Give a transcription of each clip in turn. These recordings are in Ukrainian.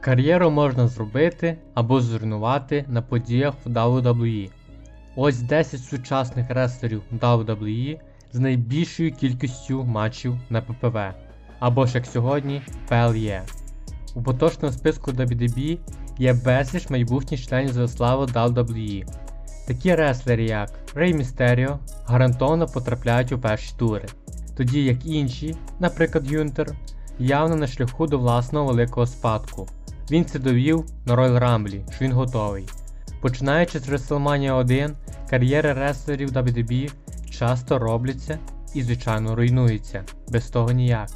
Кар'єру можна зробити або зруйнувати на подіях в WWE. Ось 10 сучасних рестлерів WWE з найбільшою кількістю матчів на ППВ, або ж як сьогодні PLE. У поточному списку WWE є безліч майбутніх членів за славу WWE. Такі реслери, як Рей Містеріо, гарантовано потрапляють у перші тури, тоді як інші, наприклад Юнтер, явно на шляху до власного великого спадку. Він це довів на Royal Rumble, що він готовий. Починаючи з WrestleMania 1, кар'єри реслерів WWE часто робляться і, звичайно, руйнуються, без того ніяк.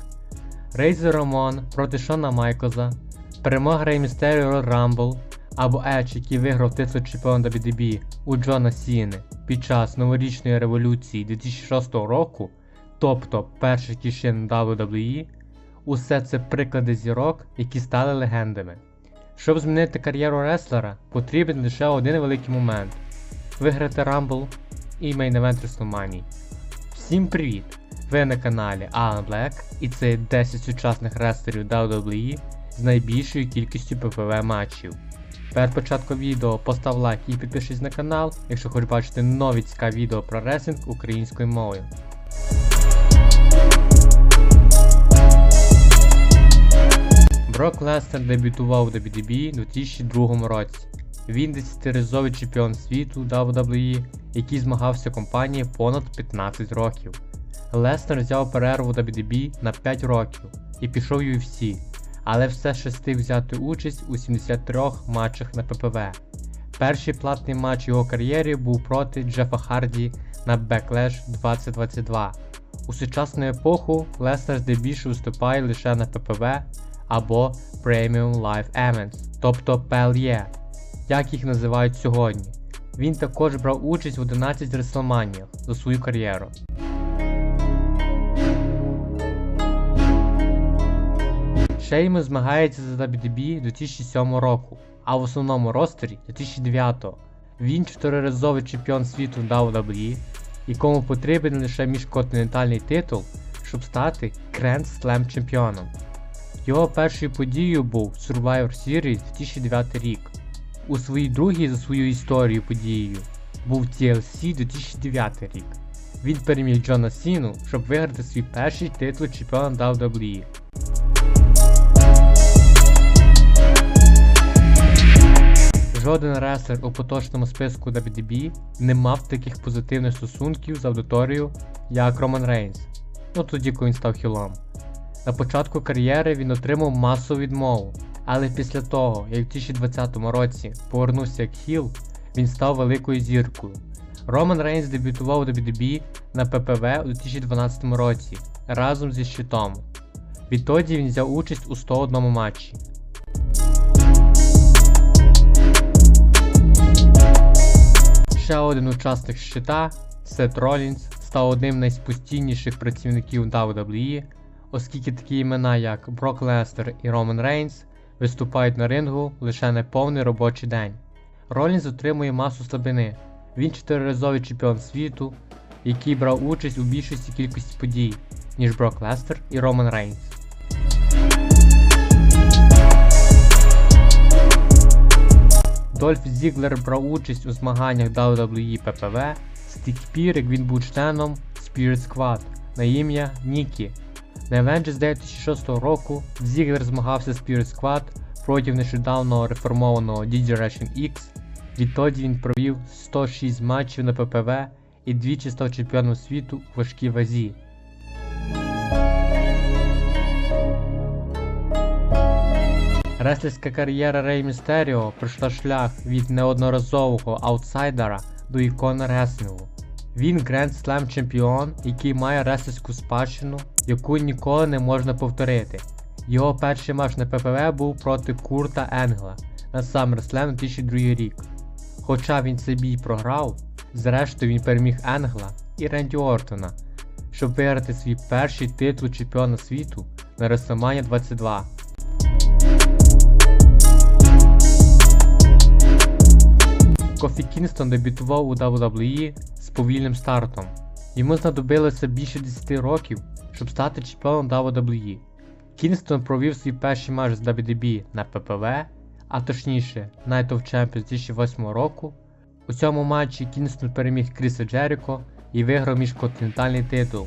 Рейзер Рамон проти Шона Майклза, перемога Рей Містеріо Royal Rumble або Едж, який виграв титул чемпіона WWE у Джона Сіни під час новорічної революції 2006 року, тобто перших кишин WWE, усе це приклади зірок, які стали легендами. Щоб змінити кар'єру реслера, потрібен лише один великий момент виграти Rumble і Event WrestleMania. Всім привіт! Ви на каналі Alan Black і це 10 сучасних рестлерів WWE з найбільшою кількістю ППВ матчів. Перед початком відео постав лайк і підпишись на канал, якщо хочеш бачити нові цікаві відео про реслінг українською мовою. Брок Лестер дебютував у WWE у 2002 році. Він 10-разовий чемпіон світу WWE, який змагався компанії понад 15 років. Лестер взяв перерву в WWE на 5 років і пішов у UFC, але все ще встиг взяти участь у 73 матчах на ППВ. Перший платний матч його кар'єрі був проти Джефа Харді на Backlash 2022. У сучасну епоху Лестер здебільшого виступає лише на ППВ або Premium Live Events, тобто PLE, як їх називають сьогодні. Він також брав участь в 11 WrestleMania за свою кар'єру. Шейми змагається за WWE 2007 року, а в основному ростері 2009. Він чотириразовий чемпіон світу WWE, якому потрібен лише міжконтинентальний титул, щоб стати Grand Slam чемпіоном. Його першою подією був Survivor Series 2009 рік. У своїй другій за свою історію подією був TLC 2009 рік. Він переміг Джона Сіну, щоб виграти свій перший титул чемпіона WWE. Жоден реслер у поточному списку WWE не мав таких позитивних стосунків з аудиторією, як Роман Рейнс, ну тоді коли він став хілом. На початку кар'єри він отримав масову відмову, але після того, як у 2020 році повернувся як хіл, він став великою зіркою. Роман Рейнс дебютував у WWE на ППВ у 2012 році разом зі щитом. Відтоді він взяв участь у 101 матчі. Ще один учасник щита, Сет Ролінс, став одним з найспостійніших працівників WWE, оскільки такі імена, як Брок Лестер і Роман Рейнс, виступають на рингу лише на повний робочий день. Ролінс отримує масу слабини. Він чотириразовий чемпіон світу, який брав участь у більшості кількості подій, ніж Брок Лестер і Роман Рейнс. Дольф Зіглер брав участь у змаганнях WWE PPV з тих пір, як він був членом Spirit Squad на ім'я Нікі. На Avengers 2006 року Зіглер змагався з Spirit Squad проти нещодавно реформованого D-Generation X. Відтоді він провів 106 матчів на ППВ і двічі став чемпіоном світу у важкій вазі. Реслерська кар'єра Рей Містеріо пройшла шлях від неодноразового аутсайдера до ікони реслінгу. Він Grand Slam чемпіон, який має реслерську спадщину, яку ніколи не можна повторити. Його перший матч на ППВ був проти Курта Енгла на SummerSlam 2002 рік. Хоча він цей бій програв, зрештою він переміг Енгла і Ренді Ортона, щоб виграти свій перший титул чемпіона світу на WrestleMania 22. Кофі Кінстон дебютував у WWE з повільним стартом. Йому знадобилося більше 10 років, щоб стати чемпіоном WWE. Кінстон провів свій перший матч з WDB на ППВ, а точніше Night of Champions 2008 року. У цьому матчі Кінстон переміг Кріса Джеріко і виграв міжконтинентальний титул.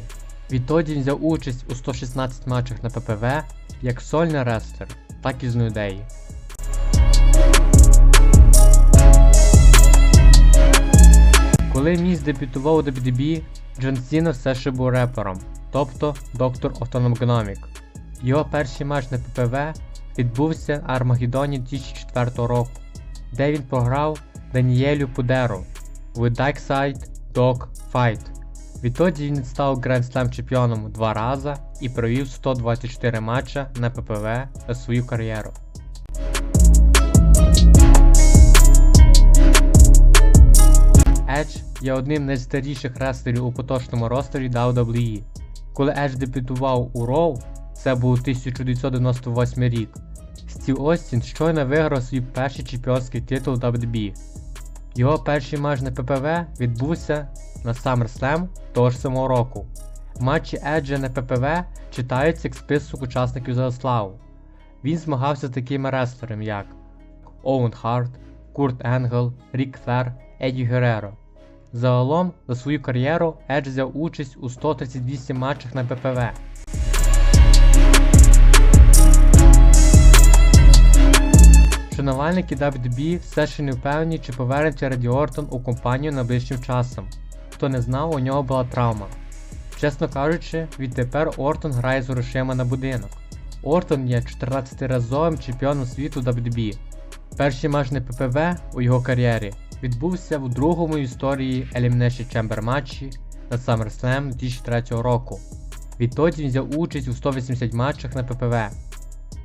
Відтоді він взяв участь у 116 матчах на ППВ як сольний рестлер, так і з New Коли Міс дебютував у WWE, Джон Сіна все ще був репером, тобто доктор Autonomgnomic. Його перший матч на ППВ відбувся на Армагеддоні 2004 року, де він програв Даніелю Пудеру у Dark Side Dog Fight. Відтоді він став Slam чемпіоном два рази і провів 124 матча на ППВ за свою кар'єру. Edge є одним з найстаріших рестлерів у поточному ростері WWE. Коли Edge дебютував у Raw, це був 1998 рік. Стів Остін щойно виграв свій перший чемпіонський титул WB. Його перший матч на ППВ відбувся на SummerSlam того ж самого року. Матчі Еджа на ППВ читаються як список учасників за славу. Він змагався з такими рестлерами як Оуен Харт, Курт Енгел, Рік Флер, Еді Гереро. Загалом за свою кар'єру Едж взяв участь у 138 матчах на ППВ. Шанувальники WDB все ще не впевнені, чи повернеться Раді Ортон у компанію найближчим часом. Хто не знав, у нього була травма. Чесно кажучи, відтепер Ортон грає з грошима на будинок. Ортон є 14-разовим чемпіоном світу WDB. Перший матч на ППВ у його кар'єрі відбувся в другому історії Elimination Chamber матчі на SummerSlam 2003 року. Відтоді він взяв участь у 180 матчах на ППВ.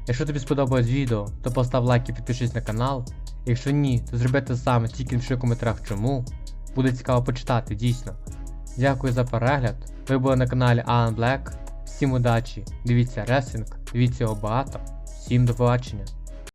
Якщо тобі сподобалось відео, то постав лайк і підпишись на канал. Якщо ні, то зроби те саме, тільки напиши в коментарях чому. Буде цікаво почитати, дійсно. Дякую за перегляд. Ви були на каналі Alan Black. Всім удачі, дивіться реслінг, дивіться його багато. Всім до побачення.